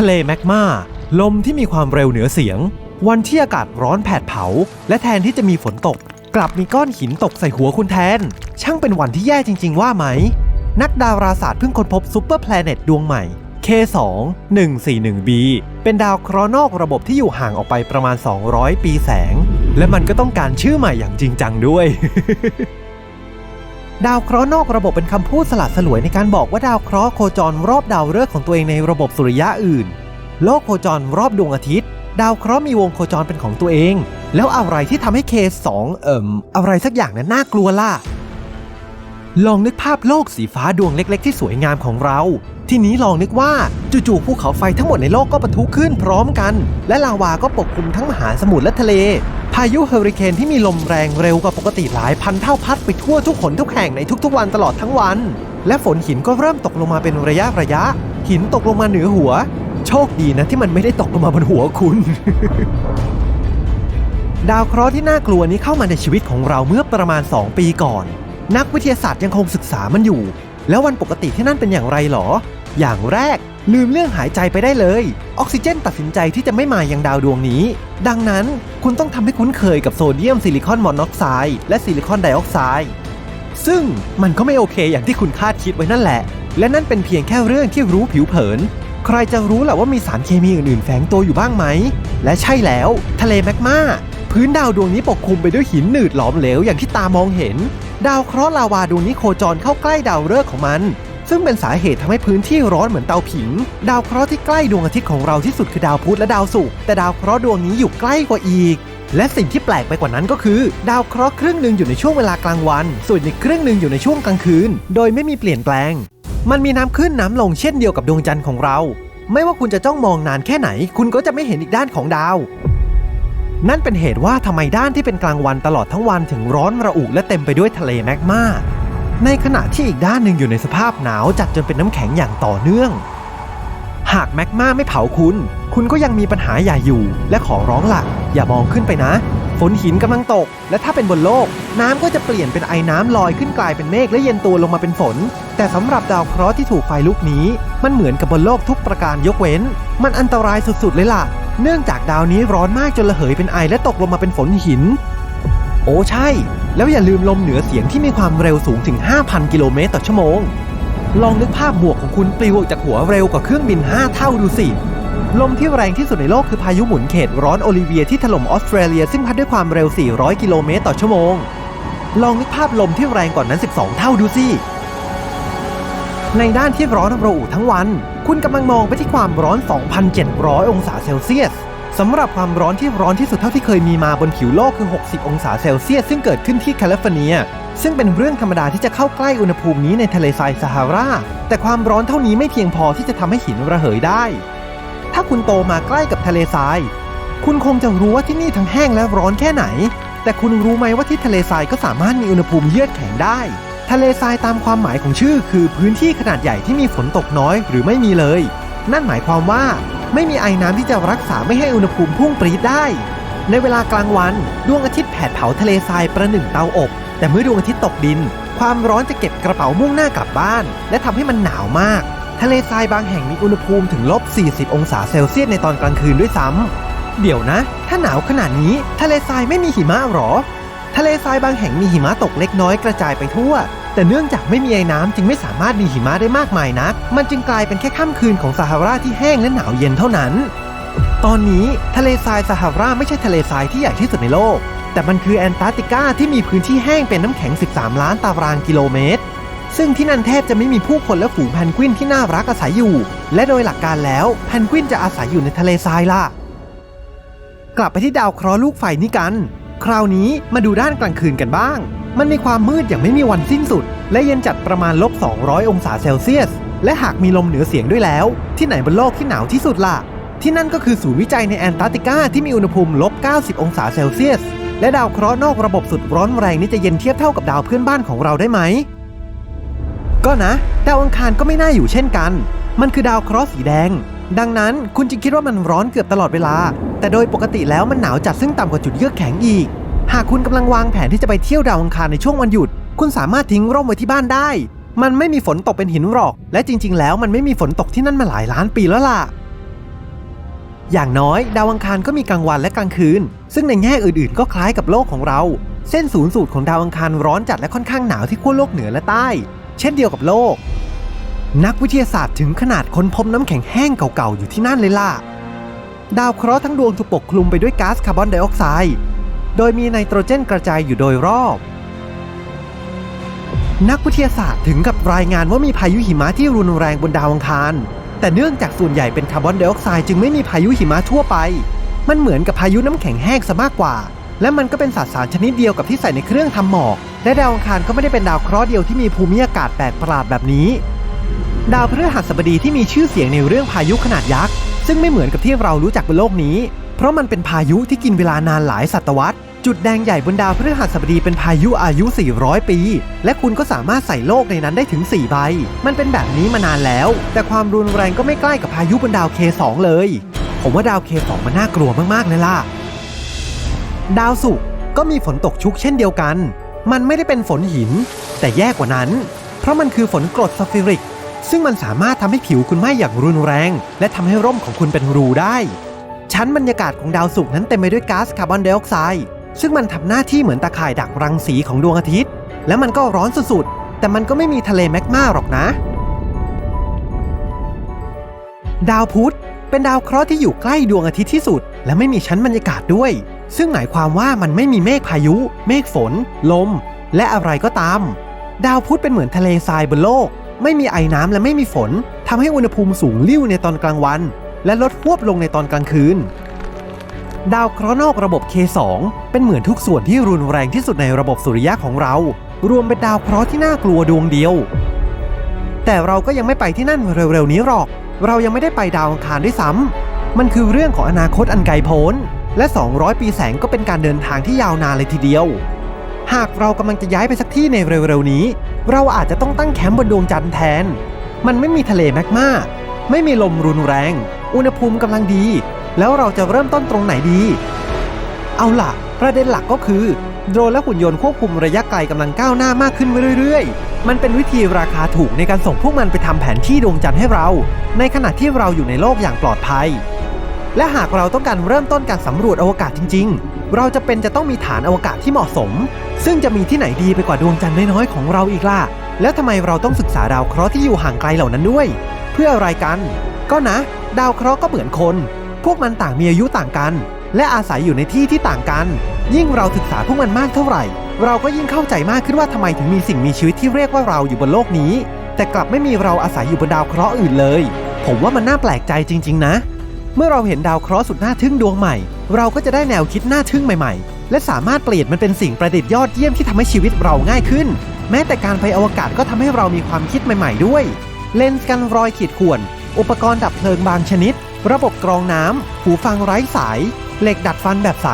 ทะเลแมกมาลมที่มีความเร็วเหนือเสียง วันที่อากาศร้อนแผดเผา และแทนที่จะมีฝนตก กลับมีก้อนหินตกใส่หัวคุณแทน ช่างเป็นวันที่แย่จริง ๆ ว่าไหม นักดาราศาสตร์เพิ่งค้นพบซูเปอร์แพลเน็ตดวงใหม่ K2 141b เป็นดาวเคราะห์นอกระบบที่อยู่ห่างออกไปประมาณ 200 ปีแสง และมันก็ต้องการชื่อใหม่อย่างจริงจังด้วย ดาวเคราะห์นอกระบบเป็นคำพูดสลัดสลวยในการบอกว่าดาวเคราะห์โคจรรอบดาวฤกษ์ของตัวเองในระบบสุริยะอื่น โลกโคจรรอบดวงอาทิตย์ ดาวเคราะห์มีวงโคจรเป็นของตัวเอง แล้วอะไรที่ทำให้เค2เอ่มอะไรสักอย่างนั้นน่ากลัวล่ะ ลองนึกภาพโลกสีฟ้าดวงเล็ก ๆ ที่สวยงามของเรา ทีนี้ลองนึกว่าจู่ๆภูเขาไฟทั้งหมดในโลกก็ปะทุขึ้นพร้อมกัน และลาวาก็ปกคลุมทั้งมหาสมุทรและทะเล พายุเฮอริเคนที่มีลมแรงเร็วกว่าปกติหลายพันเท่าพัดไปทั่วทุกหนทุกแห่งในทุกๆวันตลอดทั้งวัน และฝนหินก็เริ่มตกลงมาเป็นระยะระยะ หินตกลงมาเหนือหัว โชคดีนะที่มันไม่ได้ตกลงมาบนหัวคุณดาวเคราะห์ที่น่ากลัวนี้เข้ามาในชีวิตของเราเมื่อประมาณ 2 ปีก่อน นักวิทยาศาสตร์ยังคงศึกษามันอยู่ แล้ววันปกติที่นั่นเป็นอย่างไรหรอ อย่างแรกลืมเรื่องหายใจไปได้เลย ออกซิเจนตัดสินใจที่จะไม่มายังดาวดวงนี้ ดังนั้นคุณต้องทำให้คุ้นเคยกับโซเดียมซิลิคอนมอนอกไซด์และซิลิคอนไดออกไซด์ซึ่งมันก็ไม่โอเคอย่างที่คุณคาดคิดไว้นั่นแหละ และนั่นเป็นเพียงแค่เรื่องที่รู้ผิวเผิน ใครจะรู้แหละว่ามีสารเคมีอื่นๆ แฝงตัวอยู่บ้างไหม และใช่แล้ว ทะเลแมกมา พื้นดาวดวงนี้ปกคลุมไปด้วยหินหนืดหลอมเหลวอย่างที่ตามองเห็น ดาวเคราะห์ลาวาดวงนี้โคจรเข้าใกล้ดาวฤกษ์ของมัน ซึ่งเป็นสาเหตุทำให้พื้นที่ร้อนเหมือนเตาผิง ดาวเคราะห์ที่ใกล้ดวงอาทิตย์ของเราที่สุดคือดาวพุธและดาวศุกร์แต่ดาวเคราะห์ดวงนี้อยู่ใกล้กว่าอีก และสิ่งที่แปลกไปกว่านั้นก็คือ ดาวเคราะห์ครึ่งหนึ่งอยู่ในช่วงเวลากลางวัน ส่วนอีกครึ่งหนึ่งอยู่ในช่วงกลางคืน โดยไม่มีเปลี่ยนแปลง มันมีน้ำขึ้นน้ำลงเช่นเดียวกับดวงจันทร์ของเรา ไม่ว่าคุณจะจ้องมองนานแค่ไหน คุณก็จะไม่เห็นอีกด้านของดาว นั่นเป็นเหตุว่าทำไมด้านที่เป็นกลางวันตลอดทั้งวันถึงร้อนระอุและเต็มไปด้วยทะเลแมกมาในขณะที่อีกด้านหนึ่งอยู่ในสภาพหนาวจัดจนเป็นน้ำแข็งอย่างต่อเนื่อง หากแมกมาไม่เผาคุณ คุณก็ยังมีปัญหาใหญ่อยู่ และขอร้องล่ะอย่ามองขึ้นไปนะ ฝนหินกำลังตก และถ้าเป็นบนโลก น้ำก็จะเปลี่ยนเป็นไอน้ำลอยขึ้นกลายเป็นเมฆและเย็นตัวลงมาเป็นฝน แต่สำหรับดาวเคราะห์ที่ถูกไฟลุกนี้ มันเหมือนกับบนโลกทุกประการยกเว้น มันอันตรายสุดๆเลยล่ะ เนื่องจากดาวนี้ร้อนมากจนระเหยเป็นไอและตกลงมาเป็นฝนหิน โอ้ใช่ แล้วอย่าลืมลมเหนือเสียงที่มีความเร็วสูงถึง 5,000 กิโลเมตรต่อชั่วโมง ลองนึกภาพหมวกของคุณปลิวออกจากหัวเร็วกว่าเครื่องบิน 5 เท่าดูสิ ลมที่แรงที่สุดในโลกคือพายุหมุนเขตร้อนโอลิเวียที่ถล่มออสเตรเลียซึ่งพัดด้วยความเร็ว 400 กิโลเมตรต่อชั่วโมง ลองนึกภาพลมที่แรงกว่านนั้น 12 เท่าดูสิ ในด้านที่ร้อนระอุทั้งวัน คุณกำลังมองไปที่ความร้อน 2,700 องศาเซลเซียสสำหรับความร้อนที่ร้อนที่สุดเท่าที่เคยมีมาบนผิวโลกคือ 60 องศาเซลเซียส ซึ่งเกิดขึ้นที่แคลิฟอร์เนีย ซึ่งเป็นเรื่องธรรมดาที่จะเข้าใกล้อุณหภูมินี้ในทะเลทรายซาฮารา แต่ความร้อนเท่านี้ไม่เพียงพอที่จะทำให้หินระเหยได้ ถ้าคุณโตมาใกล้กับทะเลทราย คุณคงจะรู้ว่าที่นี่ทั้งแห้งและร้อนแค่ไหน แต่คุณรู้ไหมว่าที่ทะเลทรายก็สามารถมีอุณหภูมิเยือกแข็งได้ ทะเลทรายตามความหมายของชื่อ คือพื้นที่ขนาดใหญ่ที่มีฝนตกน้อยหรือไม่มีเลย นั่นหมายความว่า ไม่มีไอ้น้ำที่จะรักษาไม่ให้อุณหภูมิพุ่งปรีดได้ ในเวลากลางวันดวงอาทิตย์แผดเผาทะเลทรายประหนึ่งเตาอบ แต่เมื่อดวงอาทิตย์ตกดิน ความร้อนจะเก็บกระเป๋ามุ่งหน้ากลับบ้าน และทำให้มันหนาวมาก ทะเลทรายบางแห่งมีอุณหภูมิถึงลบ 40 องศาเซลเซียสในตอนกลางคืนด้วยซ้ำเดี๋ยวนะ ถ้าหนาวขนาดนี้ ทะเลทรายไม่มีหิมะหรอ ทะเลทรายบางแห่งมีหิมะตกเล็กน้อยกระจายไปทั่ว แต่เนื่องจากไม่มีไอ้น้ำจึงไม่สามารถมีหิมะได้มากมายนัก มันจึงกลายเป็นแค่ค่ำคืนของซาฮาราที่แห้งและหนาวเย็นเท่านั้น ตอนนี้ทะเลทรายซาฮาราไม่ใช่ทะเลทรายที่ใหญ่ที่สุดในโลก แต่มันคือแอนตาร์กติกาที่มีพื้นที่แห้งเป็นน้ำแข็ง 13 ล้านตารางกิโลเมตร ซึ่งที่นั่นแทบจะไม่มีผู้คนและฝูงแพนกวินที่น่ารักอาศัยอยู่ และโดยหลักการแล้วแพนกวินจะอาศัยอยู่ในทะเลทรายล่ะ กลับไปที่ดาวเคราะห์ลูกไฟนี้กัน คราวนี้มาดูด้านกลางคืนกันบ้าง มันมีความมืดอย่างไม่มีวันสิ้นสุด และเย็นจัดประมาณลบ 200 องศาเซลเซียส และหากมีลมเหนือเสียงด้วยแล้ว ที่ไหนบนโลกที่หนาวที่สุดล่ะ ที่นั่นก็คือศูนย์วิจัยในแอนตาร์กติกาที่มีอุณหภูมิลบ 90 องศาเซลเซียส และดาวเคราะห์นอกระบบสุดร้อนแรงนี้จะเย็นเทียบเท่ากับดาวเพื่อนบ้านของเราได้ไหม ก็นะ ดาวอังคารก็ไม่น่าอยู่เช่นกัน มันคือดาวเคราะห์สีแดง ดังนั้นคุณจึงคิดว่ามันร้อนเกือบตลอดเวลา แต่โดยปกติแล้วมันหนาวจัดซึ่งต่ำกว่าจุดเยือกแข็งอีก หากคุณกำลังวางแผนที่จะไปเที่ยวดาวอังคารในช่วงวันหยุด คุณสามารถทิ้งร่มไว้ที่บ้านได้ มันไม่มีฝนตกเป็นหินหรอก และจริง ๆ แล้วมันไม่มีฝนตกที่นั่นมาหลายล้านปีแล้วล่ะ อย่างน้อยดาวอังคารก็มีกลางวันและกลางคืน ซึ่งในแง่อื่น ๆ ก็คล้ายกับโลกของเรา เส้นศูนย์สูตรของดาวอังคารร้อนจัดและค่อนข้างหนาวที่ขั้วโลกเหนือและใต้ เช่นเดียวกับโลก นักวิทยาศาสตร์ถึงขนาดค้นพบน้ำแข็งแห้งเก่าๆ อยู่ที่นั่นเลยล่ะ ดาวเคราะห์ทั้งดวงถูกปกคลุมไปด้วยก๊าซคาร์บอนไดออกไซด์โดยมีไนโตรเจนกระจายอยู่โดยรอบ นักวิทยาศาสตร์ถึงกับรายงานว่ามีพายุหิมะที่รุนแรงบนดาวอังคาร แต่เนื่องจากส่วนใหญ่เป็นคาร์บอนไดออกไซด์จึงไม่มีพายุหิมะทั่วไป มันเหมือนกับพายุน้ำแข็งแห้งซะมากกว่า และมันก็เป็นสสารชนิดเดียวกับที่ใส่ในเครื่องทำหมอก และดาวอังคารก็ไม่ได้เป็นดาวเคราะห์เดียวที่มีภูมิอากาศแปลกประหลาดแบบนี้ ดาวพฤหัสบดีที่มีชื่อเสียงในเรื่องพายุขนาดยักษ์ ซึ่งไม่เหมือนกับที่เรารู้จักบนโลกนี้ เพราะมันเป็นพายุที่กินเวลานานหลายศตวรรษ จุดแดงใหญ่บนดาวพฤหัสบดีเป็นพายุอายุ 400 ปี และคุณก็สามารถใส่โลกในนั้นได้ถึง 4 ใบ มันเป็นแบบนี้มานานแล้ว แต่ความรุนแรงก็ไม่ใกล้กับพายุบนดาว K2 เลย ผมว่าดาว K2 มันน่ากลัวมากๆเลยล่ะ ดาวศุกร์ก็มีฝนตกชุกเช่นเดียวกัน มันไม่ได้เป็นฝนหิน แต่แย่กว่านั้น เพราะมันคือฝนกรดซัลฟิริก ซึ่งมันสามารถทำให้ผิวคุณไหม้อย่างรุนแรง และทำให้ร่มของคุณเป็นรูได้ ชั้นบรรยากาศของดาวศุกร์นั้นเต็มไปด้วยก๊าซคาร์บอนไดออกไซด์ซึ่งมันทำหน้าที่เหมือนตาข่ายดักรังสีของดวงอาทิตย์ และมันก็ร้อนสุดๆ แต่มันก็ไม่มีทะเลแมกมาหรอกนะ ดาวพุธเป็นดาวเคราะห์ที่อยู่ใกล้ดวงอาทิตย์ที่สุด และไม่มีชั้นบรรยากาศด้วย ซึ่งหมายความว่ามันไม่มีเมฆพายุ เมฆฝน ลม และอะไรก็ตาม ดาวพุธเป็นเหมือนทะเลทรายบนโลก ไม่มีไอน้ำและไม่มีฝนทำให้อุณหภูมิสูงลิ่วในตอนกลางวัน และลดหวบลงในตอนกลางคืน ดาวเคราะห์นอกระบบ K2 เป็นเหมือนทุกส่วนที่รุนแรงที่สุดในระบบสุริยะของเรา รวมเป็นดาวเคราะห์ที่น่ากลัวดวงเดียว แต่เราก็ยังไม่ไปที่นั่นเร็วๆนี้หรอก เรายังไม่ได้ไปดาวอังคารด้วยซ้ำมันคือเรื่องของอนาคตอันไกลโพ้นและ 200 ปีแสงก็เป็นการเดินทางที่ยาวนานเลยทีเดียว หากเรากำลังจะย้ายไปสักที่ในเร็วๆนี้ เราอาจจะต้องตั้งแคมป์บนดวงจันทร์แทน มันไม่มีทะเลแมกมาไม่มีลมรุนแรง อุณหภูมิกำลังดี แล้วเราจะเริ่มต้นตรงไหนดี เอาล่ะ ประเด็นหลักก็คือโดรนและหุ่นยนต์ควบคุมระยะไกลกำลังก้าวหน้ามากขึ้นเรื่อยๆ มันเป็นวิธีราคาถูกในการส่งพวกมันไปทำแผนที่ดวงจันทร์ให้เรา ในขณะที่เราอยู่ในโลกอย่างปลอดภัย และหากเราต้องการเริ่มต้นการสำรวจอวกาศจริง ๆ เราจะเป็นจะต้องมีฐานอวกาศที่เหมาะสม ซึ่งจะมีที่ไหนดีไปกว่าดวงจันทร์น้อยๆของเราอีกล่ะ แล้วทำไมเราต้องศึกษาดาวเคราะห์ที่อยู่ห่างไกลเหล่านั้นด้วย เพื่ออะไรกัน ก็นะ ดาวเคราะห์ก็เหมือนคน พวกมันต่างมีอายุต่างกัน และอาศัยอยู่ในที่ที่ต่างกัน ยิ่งเราศึกษาพวกมันมากเท่าไหร่ เราก็ยิ่งเข้าใจมากขึ้นว่าทำไมถึงมีสิ่งมีชีวิตที่เรียกว่าเราอยู่บนโลกนี้ แต่กลับไม่มีเราอาศัยอยู่บนดาวเคราะห์อื่นเลย ผมว่ามันน่าแปลกใจจริง ๆ นะ เมื่อเราเห็นดาวเคราะห์สุดน่าทึ่งดวงใหม่ เราก็จะได้แนวคิดน่าทึ่งใหม่ๆ และสามารถเปลี่ยนมันเป็นสิ่งประดิษฐ์ยอดเยี่ยมที่ทำให้ชีวิตเราง่ายขึ้น แม้แต่การไปอวกาศก็ทำให้เรามีความคิดใหม่ ๆ ด้วย เลนส์กันรอยขีดข่วน อุปกรณ์ดับเพลิงบางชนิด ระบบกรองน้ำหูฟังไร้สาย เหล็กดัดฟันแบบใส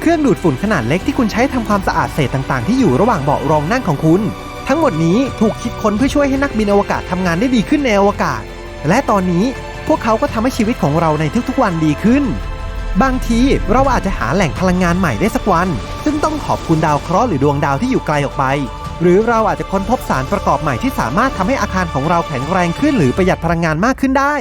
เครื่องดูดฝุ่นขนาดเล็กที่คุณใช้ทำความสะอาดเศษต่างๆ ที่อยู่ระหว่างเบาะรองนั่งของคุณ ทั้งหมดนี้ถูกคิดค้นเพื่อช่วยให้นักบินอวกาศทำงานได้ดีขึ้นในอวกาศ และตอนนี้พวกเขาก็ทำให้ชีวิตของเราในทุกๆวันดีขึ้น บางทีเราอาจจะหาแหล่งพลังงานใหม่ได้สักวัน ซึ่งต้องขอบคุณดาวเคราะห์หรือดวงดาวที่อยู่ไกลออกไป หรือเราอาจจะค้นพบสารประกอบใหม่ที่สามารถทำให้อาคารของเราแข็งแรงขึ้นหรือประหยัดพลังงานมากขึ้นได้